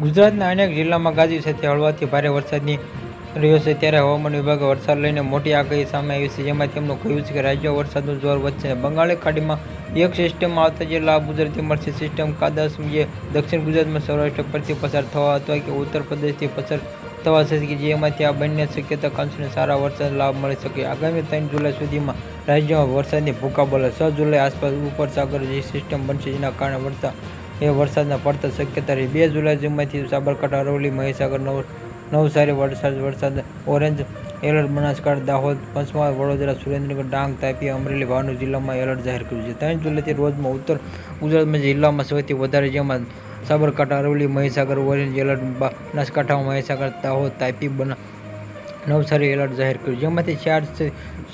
ગુજરાતના અનેક જિલ્લામાં ગાજી સાથે હળવાથી ભારે વરસાદની રહ્યો છે. ત્યારે હવામાન વિભાગે વરસાદ લઈને મોટી આગાહી સામે આવી છે, જેમાં તેમનું કહ્યું છે કે રાજ્યમાં વરસાદનું જોર વધશે. બંગાળી ખાડીમાં એક સિસ્ટમ આવતા જે લાભ ગુજરાતી મળશે સિસ્ટમ જે દક્ષિણ ગુજરાતમાં સૌરાષ્ટ્ર પરથી પસાર થવા અથવા કે ઉત્તર પ્રદેશથી પસાર થવા છે. કે જેમાંથી આ બંને શક્યતા કાંસને સારા વરસાદ લાભ મળી શકે. આગામી ત્રણ જુલાઈ સુધીમાં રાજ્યમાં વરસાદની ભૂકા બોલે છ જુલાઈ આસપાસ ઉપર સાગર જે સિસ્ટમ બનશે, જેના કારણે વરસાદ એ વરસાદના પડતા શક્યતા રહી. બે જુલાઈ જેમાંથી સાબરકાંઠા, અરવલ્લી, મહીસાગર, નવ નવસારી વરસાદ વરસાદ, ઓરેન્જ એલર્ટ બનાસકાંઠા, દાહોદ, પંચમહાલ, વડોદરા, સુરેન્દ્રનગર, ડાંગ, તાપી, અમરેલી, ભાવનગર જિલ્લામાં એલર્ટ જાહેર કર્યું છે. ત્રણ જુલાઈથી રોજમાં ઉત્તર ગુજરાતમાં જિલ્લામાં સૌથી વધારે જેમાં સાબરકાંઠા, અરવલ્લી, મહીસાગર, ઓરેન્જ એલર્ટ, બનાસકાંઠા, મહીસાગર, દાહોદ, તાપી, બના નવસારી એલર્ટ જાહેર કર્યું. જેમાંથી ચાર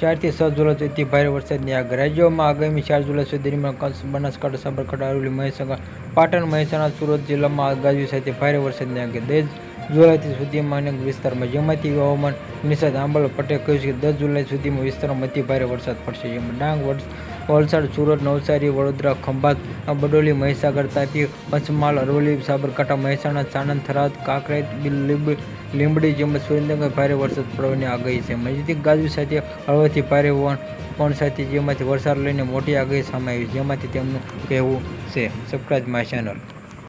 ચારથી છ જુલાઈ સુધી ભારે વરસાદની આગ. રાજ્યોમાં આગામી ચાર જુલાઈ સુધી દરમિયાન બનાસકાંઠા, સાબરકાંઠા, અરવલ્લી, મહીસાગર, પાટણ, મહેસાણા, સુરત જિલ્લામાં ગાજવી સાથે ભારે વરસાદની આગે. દસ જુલાઈથી સુધીમાં અનેક વિસ્તારમાં, જેમાંથી હવામાન નિષાદ આંબલ પટેલ કહ્યું છે કે દસ જુલાઈ સુધીમાં વિસ્તારમાં અતિ ભારે વરસાદ પડશે. જેમાં ડાંગ વલસાડ, સુરત, નવસારી, વડોદરા, ખંભાત બડોલી મહીસાગર, તાપી, પંચમહાલ, અરવલ્લી, સાબરકાંઠા, મહેસાણા, સાણંદ, થરાદ, કાંકરેજ લીંબડી, જેમ સુરેન્દ્રનગર ભારે વરસાદ પડવાની આગાહી છે. નજીક ગાજવી સાથે હળવાથી ભારે પણ સાથે જેમાંથી વરસાદ લઈને મોટી આગાહી સામે જેમાંથી તેમનું કહેવું છે, સબસ્ક્રાઇબ માય ચેનલ.